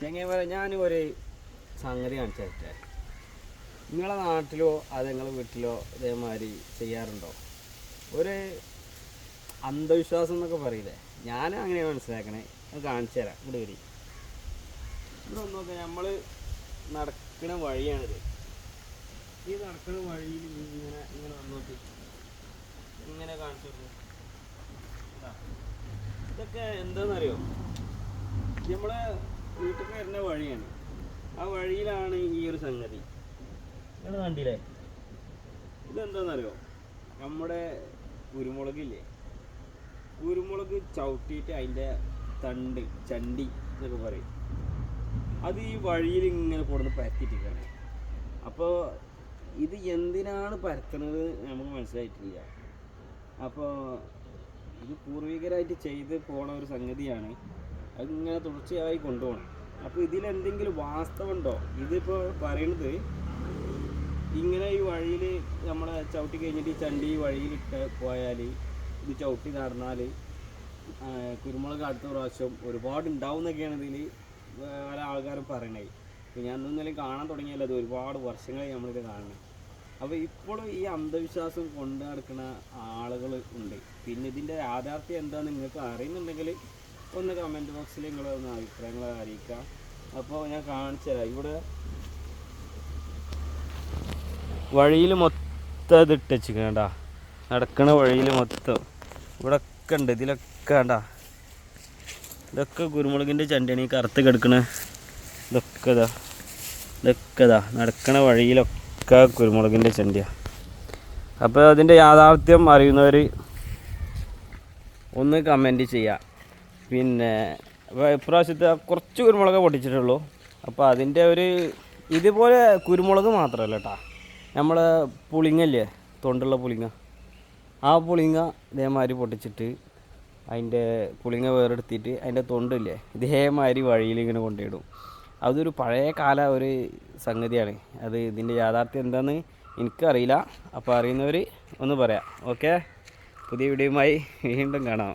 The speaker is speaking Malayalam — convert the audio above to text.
ചെങ്ങന്മാരെ ഞാൻ ഒരു സംഗതി കാണിച്ചു നിങ്ങളെ നാട്ടിലോ അത് നിങ്ങളെ വീട്ടിലോ ഇതേമാതിരി ചെയ്യാറുണ്ടോ? ഒരു അന്ധവിശ്വാസം എന്നൊക്കെ പറയില്ലേ? ഞാൻ അങ്ങനെയാണ് മനസ്സിലാക്കണേ. അത് കാണിച്ചു തരാം ഇവിടെ വരി. ഇവിടെ നോക്കാം നമ്മൾ നടക്കുന്ന വഴിയാണിത്. ഈ നടക്കുന്ന വഴിയിൽ ഇങ്ങനെ ഇങ്ങനെ വന്നോക്കി ഇങ്ങനെ കാണിച്ചു. ഇതൊക്കെ എന്താണെന്നറിയോ നമ്മളെ വീട്ടിൽ വരുന്ന വഴിയാണ്. ആ വഴിയിലാണ് ഈ ഒരു സംഗതി. നിങ്ങൾ കണ്ടില്ലേ? ഇതെന്താണെന്നറിയോ നമ്മുടെ കുരുമുളകില്ലേ? കുരുമുളക് ചവിട്ടിയിട്ട് അതിന്റെ തണ്ട് ചണ്ടി എന്നൊക്കെ പറയും. അത് ഈ വഴിയിൽ ഇങ്ങനെ കൊടുന്ന് പരത്തിയിട്ടിരിക്കുകയാണ്. അപ്പോൾ ഇത് എന്തിനാണ് പരത്തുന്നത് നമുക്ക് മനസ്സിലായിട്ടില്ല. അപ്പോൾ ഇത് പൂർവികരായിട്ട് ചെയ്ത് പോണ ഒരു സംഗതിയാണ് അതിങ്ങനെ തുടർച്ചയായി കൊണ്ടുപോകണം. അപ്പോൾ ഇതിലെന്തെങ്കിലും വാസ്തവമുണ്ടോ ഇതിപ്പോൾ പറയുന്നത് ഇങ്ങനെ ഈ വഴിയിൽ നമ്മളെ ചവിട്ടി കഴിഞ്ഞിട്ട് ഈ ചണ്ടി വഴിയിലിട്ട് പോയാൽ ഇത് ചവിട്ടി നടന്നാൽ കുരുമുളക് അടുത്ത പ്രാവശ്യം ഒരുപാട് ഉണ്ടാവും എന്നൊക്കെയാണ് ഇതിൽ പല ആൾക്കാരും പറയണേ. ഞാൻ ഇന്നലെ കാണാൻ തുടങ്ങിയല്ലോ അത് ഒരുപാട് വർഷങ്ങളായി നമ്മളിത് കാണണം അപ്പോൾ ഇപ്പോഴും ഈ അന്ധവിശ്വാസം കൊണ്ടു നടക്കുന്ന ആളുകൾ ഉണ്ട്. പിന്നെ ഇതിന്റെ യാഥാർത്ഥ്യം എന്താണെന്ന് നിങ്ങൾക്ക് അറിയുന്നുണ്ടെങ്കിൽ ഒന്ന് കമന്റ് ബോക്സിൽ നിങ്ങൾ ഒന്ന് അഭിപ്രായങ്ങൾ അറിയിക്കാം. അപ്പോൾ ഞാൻ കാണിച്ചു തരാം. ഇവിടെ വഴിയിൽ മൊത്തം ഇത് ഇട്ടുവെച്ചിക്കണ്ട നടക്കണ വഴിയിൽ മൊത്തം. ഇവിടെ ഒക്കെ ഉണ്ട്. ഇതിലൊക്കെ വേണ്ട ഇതൊക്കെ കുരുമുളകിന്റെ ചണ്ടിയാണ് ഈ കറുത്ത് കിടക്കണ. ഇതൊക്കെ ഇതാ. ഇതൊക്കെ ഇതാ. നടക്കണ വഴിയിലൊക്കെ കുരുമുളകിന്റെ ചണ്ടിയാണ് അപ്പോൾ അതിന്റെ യാഥാർത്ഥ്യം അറിയുന്നവർ ഒന്ന് കമന്റ് ചെയ്യുക പിന്നെ ഇപ്രാവശ്യത്തെ കുറച്ച് കുരുമുളക് പൊട്ടിച്ചിട്ടുള്ളൂ. അപ്പോൾ അതിന്റെ ഒരു ഇതുപോലെ കുരുമുളക് മാത്രമല്ല കേട്ടോ നമ്മൾ പുളിങ്ങല്ലേ തൊണ്ടുള്ള പുളിങ്ങ. ആ പുളിങ്ങ ഇതേമാതിരി പൊട്ടിച്ചിട്ട് അതിന്റെ പുളിങ്ങ വേറെടുത്തിട്ട് അതിന്റെ തൊണ്ടില്ലേ ഇതേമാതിരി വഴിയിൽ ഇങ്ങനെ കൊണ്ടിടും അതൊരു പഴയ കാല ഒരു സംഗതിയാണ്. അത് ഇതിന്റെ യാഥാർത്ഥ്യം എന്താണെന്ന് എനിക്കറിയില്ല. അപ്പോൾ അറിയുന്നവർ ഒന്ന് പറയാം. ഓക്കെ? പുതിയ വീഡിയോയുമായി വീണ്ടും കാണാം.